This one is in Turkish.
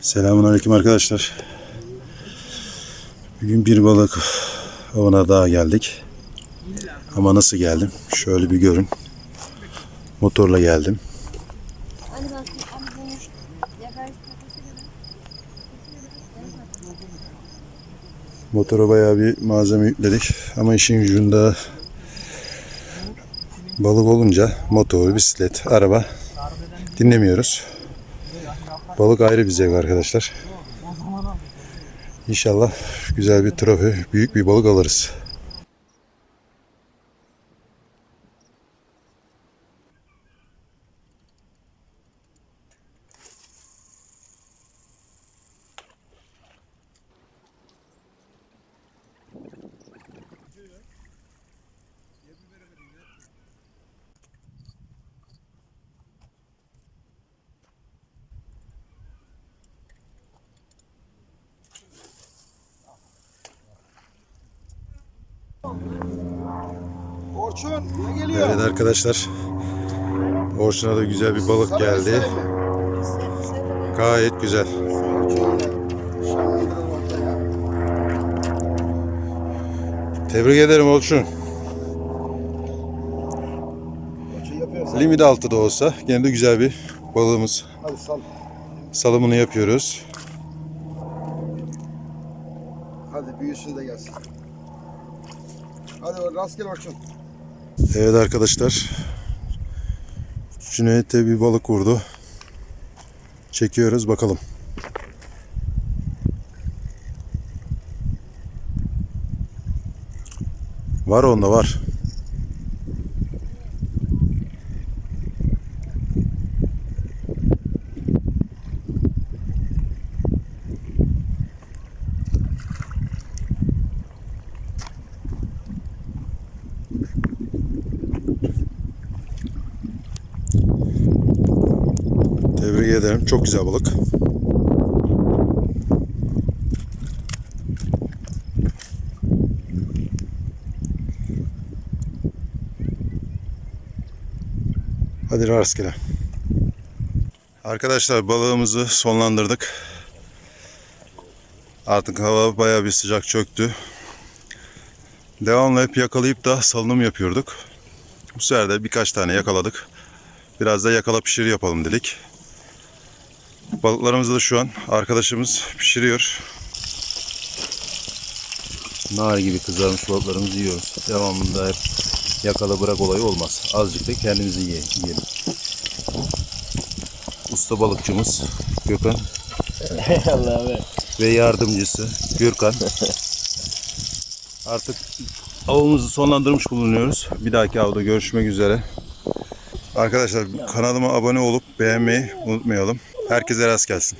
Selamünaleyküm arkadaşlar. Bugün bir balık avına daha geldik. Ama nasıl geldim? Şöyle bir görün. Motorla geldim. Motora bayağı bir malzeme yükledik. Ama işin ucunda balık olunca motor, bisiklet, araba dinlemiyoruz. Balık ayrı bir zevk arkadaşlar. İnşallah güzel bir trofi, büyük bir balık alırız. Orçun ne geliyor? Evet arkadaşlar. Orçun'a da güzel bir balık geldi. Gayet güzel. Tebrik ederim Orçun. Limit altı da olsa gene de güzel bir balığımız. Hadi sal. Salımını yapıyoruz. Hadi büyüsün de gelsin. Hadi rastgele Orçun. Evet arkadaşlar. Cüneyt'e bir balık vurdu. Çekiyoruz bakalım. Var onda var. Tebrik ederim. Çok güzel balık. Hadi rastgele. Arkadaşlar balığımızı sonlandırdık. Artık hava bayağı bir sıcak çöktü. Devamlı hep yakalayıp da salınım yapıyorduk. Bu sefer de birkaç tane yakaladık. Biraz da yakala pişir yapalım dedik. Balıklarımızı da şu an arkadaşımız pişiriyor. Nar gibi kızarmış balıklarımızı yiyoruz. Devamında hep yakala bırak olayı olmaz. Azıcık da kendimizi ye- yiyelim. Usta balıkçımız Gökhan Allah ve yardımcısı Gürkan. Artık avımızı sonlandırmış bulunuyoruz. Bir dahaki avda görüşmek üzere. Arkadaşlar kanalıma abone olup beğenmeyi unutmayalım. Herkese rast gelsin.